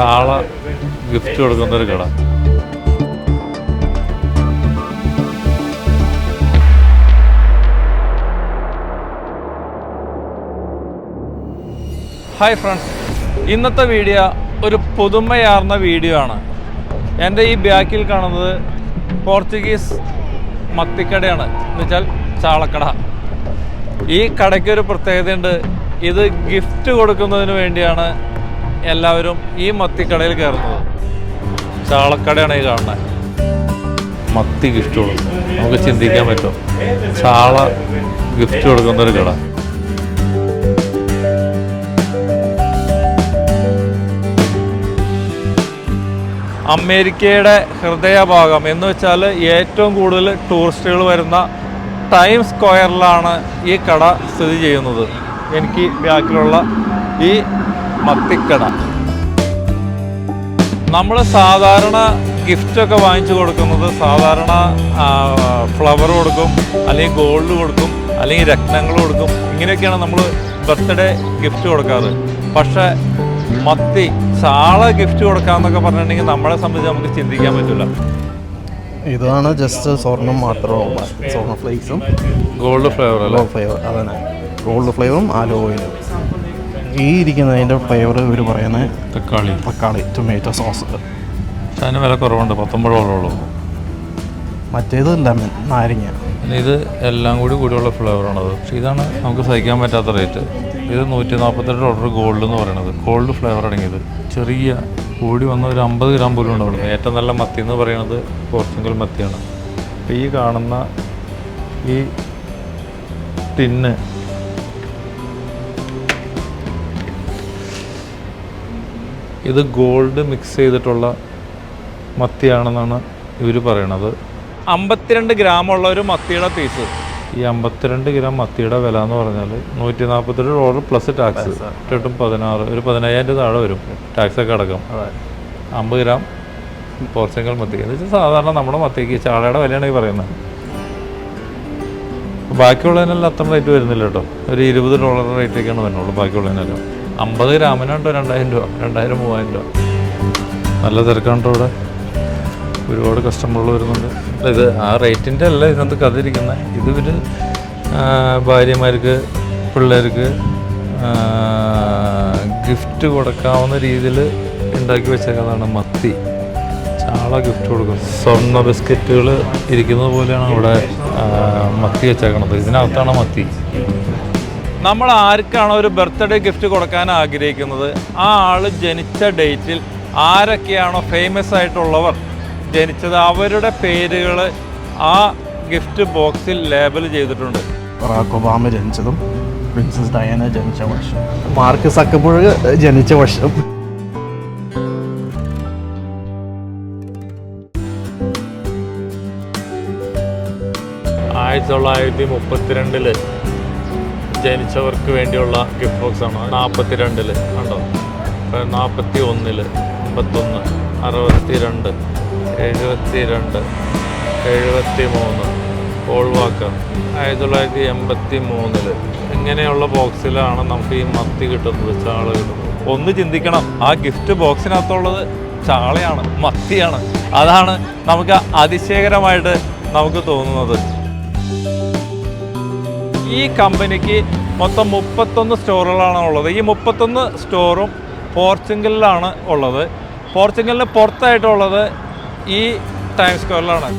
ചാള gift കൊടുക്കുന്ന ഒരു കട. ഹായ് ഫ്രണ്ട്സ് ഇന്നത്തെ വീഡിയോ ഒരു പുതുമയാർന്ന വീഡിയോ ആണ്. എന്റെ ഈ ബാക്കിൽ കാണുന്നത് പോർച്ചുഗീസ് മത്തിക്കടയാണ്. എന്നുവെച്ചാൽ ചാളക്കട. ഈ കടയ്ക്കൊരു പ്രത്യേകതയുണ്ട്. ഇത് ഗിഫ്റ്റ് കൊടുക്കുന്നതിന് വേണ്ടിയാണ് എല്ലാവരും ഈ മത്തിക്കടയിൽ കയറുന്നത്. ചാളക്കടയാണ് ഈ കാണുന്നത്. മത്തി ഗിഫ്റ്റ് കൊടുക്കും നമുക്ക് ചിന്തിക്കാൻ പറ്റും. ചാള ഗിഫ്റ്റ് കൊടുക്കുന്ന ഒരു കട. അമേരിക്കയുടെ ഹൃദയഭാഗം എന്ന് വെച്ചാൽ ഏറ്റവും കൂടുതൽ ടൂറിസ്റ്റുകൾ വരുന്ന ടൈം സ്ക്വയറിലാണ് ഈ കട സ്ഥിതി ചെയ്യുന്നത്. എനിക്ക് ബാക്കിലുള്ള ഈ മത്തിക്കട. നമ്മൾ സാധാരണ ഗിഫ്റ്റൊക്കെ വാങ്ങിച്ചു കൊടുക്കുന്നത് സാധാരണ ഫ്ലവർ കൊടുക്കും അല്ലെങ്കിൽ ഗോൾഡ് കൊടുക്കും അല്ലെങ്കിൽ രത്നങ്ങൾ കൊടുക്കും. ഇങ്ങനെയൊക്കെയാണ് നമ്മൾ ബർത്ത്ഡേ ഗിഫ്റ്റ് കൊടുക്കാറ്. പക്ഷേ മത്തി ചാള ഗിഫ്റ്റ് കൊടുക്കാന്നൊക്കെ പറഞ്ഞിട്ടുണ്ടെങ്കിൽ നമ്മളെ സംബന്ധിച്ച് നമുക്ക് ചിന്തിക്കാൻ പറ്റില്ല ഇതാണ് ജസ്റ്റ് സ്വർണം മാത്രവും സ്വർണ ഫ്ലേക്സും ഗോൾഡ് ഫ്ലേവർ അല്ലേ? ലോ ഫ്ലേവർ അതന്നെ. ഗോൾഡ് ഫ്ലേവറും ആലോ ഓയിലും ഈ ഇരിക്കുന്നതിന്റെ ഫ്ലേവർ ഇവർ പറയുന്നത് തക്കാളി. തക്കാളി ടൊമാറ്റോ സോസ് അതിന് വില കുറവുണ്ട് പത്തൊമ്പത് ഡോളറുള്ളൂ മറ്റേത് ലെമൺ നാരങ്ങ. ഇത് എല്ലാം കൂടി കൂടിയുള്ള ഫ്ലേവറാണത് പക്ഷേ ഇതാണ് നമുക്ക് സഹിക്കാൻ പറ്റാത്ത റേറ്റ് ഇത് നൂറ്റി നാൽപ്പത്തെട്ട് ഡോളർ ഗോൾഡ് എന്ന് പറയുന്നത് ഗോൾഡ് ഫ്ലേവർ അടങ്ങിയത്. ചെറിയ കൂടി വന്ന ഒരു അമ്പത് ഗ്രാം പോലും ഉണ്ടാവുള്ളൂ ഏറ്റവും നല്ല മത്തി എന്ന് പറയുന്നത് പോർച്ചുഗൽ മത്തിയാണ്. അപ്പോൾ ഈ കാണുന്ന ഈ ടിന്ന് ഇത് ഗോൾഡ് മിക്സ് ചെയ്തിട്ടുള്ള മത്തിയാണെന്നാണ് ഇവർ പറയണത്. അമ്പത്തിരണ്ട് ഗ്രാമുള്ള ഒരു മത്തിയുടെ പീസ് ഈ അമ്പത്തിരണ്ട് ഗ്രാം മത്തിയുടെ വില എന്ന് പറഞ്ഞാൽ നൂറ്റി നാൽപ്പത്തെട്ട് ഡോളർ പ്ലസ് ടാക്സ് എട്ടും പതിനാറ് ഒരു പതിനയ്യായിരം രൂപ താഴെ വരും. ടാക്സ് ഒക്കെ അടക്കം. അമ്പത് ഗ്രാം പോർച്ചുഗൽ മത്തി. എന്ന് വെച്ചാൽ സാധാരണ നമ്മുടെ മത്തിക്ക് ചാളയുടെ വിലയാണ് ഈ പറയുന്നത്. ബാക്കിയുള്ളതിനെല്ലാം അത്ര റേറ്റ് വരുന്നില്ല കേട്ടോ. ഒരു ഇരുപത് ഡോളർ റേറ്റൊക്കെയാണ് വരുന്നുള്ളൂ ബാക്കിയുള്ളതിനെല്ലാം. അമ്പത് ഗ്രാമിനുണ്ടോ? രണ്ടായിരം രൂപ. രണ്ടായിരം മൂവായിരം രൂപ. നല്ല തിരക്കാണ്ടോ ഇവിടെ. ഒരുപാട് കസ്റ്റമറുകൾ വരുന്നുണ്ട്. ഇത് ആ റേറ്റിന്റെ അല്ല ഇതിനകത്ത് കഥയിരിക്കുന്നത് ഇത് ഇവർ ഭാര്യമാർക്ക് പിള്ളേർക്ക് ഗിഫ്റ്റ് കൊടുക്കാവുന്ന രീതിയിൽ ഉണ്ടാക്കി വെച്ചേക്കുന്നതാണ് മത്തി. ചാള ഗിഫ്റ്റ് കൊടുക്കും. സ്വർണ ബിസ്ക്കറ്റുകൾ ഇരിക്കുന്നത് പോലെയാണ് ഇവിടെ മത്തി വെച്ചേക്കണത്. ഇതിനകത്താണ് മത്തി. നമ്മൾ ആർക്കാണോ ഒരു ബർത്ത്ഡേ ഗിഫ്റ്റ് കൊടുക്കാൻ ആഗ്രഹിക്കുന്നത്? ആ ആൾ ജനിച്ച ഡേറ്റിൽ ആരൊക്കെയാണോ ഫേമസ് ആയിട്ടുള്ളവർ ജനിച്ചത് അവരുടെ പേരുകൾ ആ ഗിഫ്റ്റ് ബോക്സിൽ ലേബൽ ചെയ്തിട്ടുണ്ട്. ബറാക്ക് ഒബാമ ജനിച്ചതും പ്രിൻസസ് ഡയാന ജനിച്ച വർഷം. മാർക്ക് സക്കപ്പുഴ ജനിച്ച വർഷം. ആയിരത്തി തൊള്ളായിരത്തി മുപ്പത്തിരണ്ടിൽ ജനിച്ചവർക്ക് വേണ്ടിയുള്ള ഗിഫ്റ്റ് ബോക്സ് ആണ്. നാൽപ്പത്തി രണ്ടിൽ കണ്ടോ? നാൽപ്പത്തി ഒന്നിൽ അമ്പത്തൊന്ന് അറുപത്തി രണ്ട് എഴുപത്തി രണ്ട് എഴുപത്തി മൂന്ന് ഓൾവാക്ക ആയിരത്തി തൊള്ളായിരത്തി എൺപത്തി മൂന്നിൽ ഇങ്ങനെയുള്ള ബോക്സിലാണ് നമുക്ക് ഈ മത്തി കിട്ടുന്നത് ചാള കിട്ടുന്നത്. ഒന്ന് ചിന്തിക്കണം. ആ ഗിഫ്റ്റ് ബോക്സിനകത്തുള്ളത് ചാളയാണ് മത്തിയാണ്. അതാണ് നമുക്ക് അതിശയകരമായിട്ട് നമുക്ക് തോന്നുന്നത്. ഈ കമ്പനിക്ക് മൊത്തം മുപ്പത്തൊന്ന് സ്റ്റോറുകളാണ് ഉള്ളത്. ഈ മുപ്പത്തൊന്ന് സ്റ്റോറും പോർച്ചുഗലിലാണ് ഉള്ളത്. പോർച്ചുഗലിന് പുറത്തായിട്ടുള്ളത് ഈ ടൈം സ്ക്വയറിലാണ്.